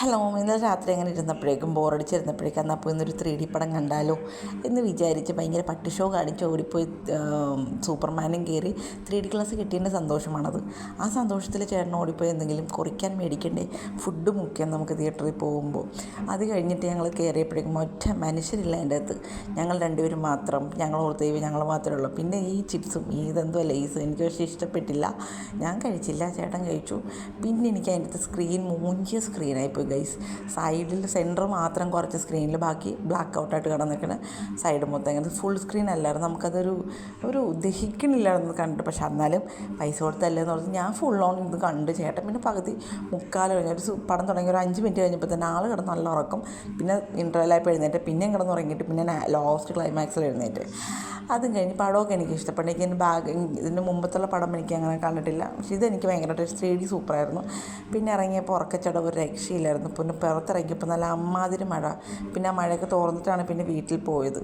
Hello ഇന്നലെ രാത്രി അങ്ങനെ ഇരുന്നപ്പോഴേക്കും ബോറടിച്ചിരുന്നപ്പോഴേക്കും എന്നാൽ പോയി ഇന്നൊരു ത്രീ ഡി പടം കണ്ടാലോ എന്ന് വിചാരിച്ച് ഭയങ്കര പട്ടി ഷോ കാണിച്ച് ഓടിപ്പോയി സൂപ്പർമാനും കയറി ത്രീ ഡി ക്ലാസ് കിട്ടിയതിന്റെ സന്തോഷമാണത്. ആ സന്തോഷത്തിൽ ചേട്ടൻ ഓടിപ്പോയി എന്തെങ്കിലും കുറിക്കാൻ മേടിക്കണ്ടേ? ഫുഡ് മുക്കിയാൽ നമുക്ക് തിയേറ്ററിൽ പോകുമ്പോൾ. അത് കഴിഞ്ഞിട്ട് ഞങ്ങൾ കയറിയപ്പോഴേക്കും ഒറ്റ മനുഷ്യരില്ല എന്റെ അകത്ത്. ഞങ്ങൾ രണ്ടുപേരും മാത്രം. ഞങ്ങൾ ഓർത്തേവ് ഞങ്ങൾ മാത്രമേ ഉള്ളൂ. പിന്നെ ഈ ചിപ്സും ഈ ഇതെന്തോ ലേസ് എനിക്ക് പക്ഷേ ഇഷ്ടപ്പെട്ടില്ല. ഞാൻ കഴിച്ചില്ല ചേട്ടൻ കഴിച്ചു. പിന്നെ എനിക്ക് അതിന്റെ സ്ക്രീൻ മൂഞ്ചിയ സ്ക്രീനായിപ്പോയി ഗൈസ് സൈഡിൽ സെന്റർ മാത്രം കുറച്ച് സ്ക്രീനിൽ ബാക്കി ബ്ലാക്ക് ഔട്ടായിട്ട് കിടന്നിരിക്കണ. സൈഡ് മൊത്തം ഇങ്ങനെ ഫുൾ സ്ക്രീൻ അല്ലായിരുന്നു. നമുക്കതൊരു ഒരു ദഹിക്കണില്ലായിരുന്നു കണ്ടിട്ട്. പക്ഷെ എന്നാലും പൈസ കൊടുത്തല്ലേ എന്ന് പറഞ്ഞ് ഞാൻ ഫുൾ ഓൺ ഇത് കണ്ട് ചേട്ടൻ പിന്നെ പകുതി മുക്കാൽ കഴിഞ്ഞ ഒരു പടം തുടങ്ങി ഒരു അഞ്ച് മിനിറ്റ് കഴിഞ്ഞപ്പോൾ തന്നെ ആൾ കിടന്ന് നല്ല ഉറക്കം. പിന്നെ ഇന്റർവെല്ലായപ്പോൾ എഴുന്നേറ്റ്. പിന്നെയും കിടന്ന് ഉറങ്ങിയിട്ട് പിന്നെ ലാസ്റ്റ് ക്ലൈമാക്സിൽ എഴുന്നേറ്റ്. അതും കഴിഞ്ഞ് പടമൊക്കെ എനിക്ക് ഇഷ്ടപ്പെട്ടു. എനിക്ക് ഇതിന്റെ ബാഗ് ഇതിന്റെ മുമ്പത്തുള്ള പടം എനിക്ക് അങ്ങനെ കണ്ടിട്ടില്ല. പക്ഷേ ഇതെനിക്ക് ഭയങ്കരമായിട്ട് ത്രീ ഡി സൂപ്പറായിരുന്നു പിന്നെ ഇറങ്ങിയപ്പോൾ ഉറക്കച്ചടവ് ഒരു രക്ഷയില്ലായിരുന്നു. പിന്നെ പുറത്തിറങ്ങിയപ്പോൾ നല്ല അമ്മാതിരി മഴ. പിന്നെ ആ മഴയൊക്കെ തോർന്നിട്ടാണ് പിന്നെ വീട്ടിൽ പോയത്.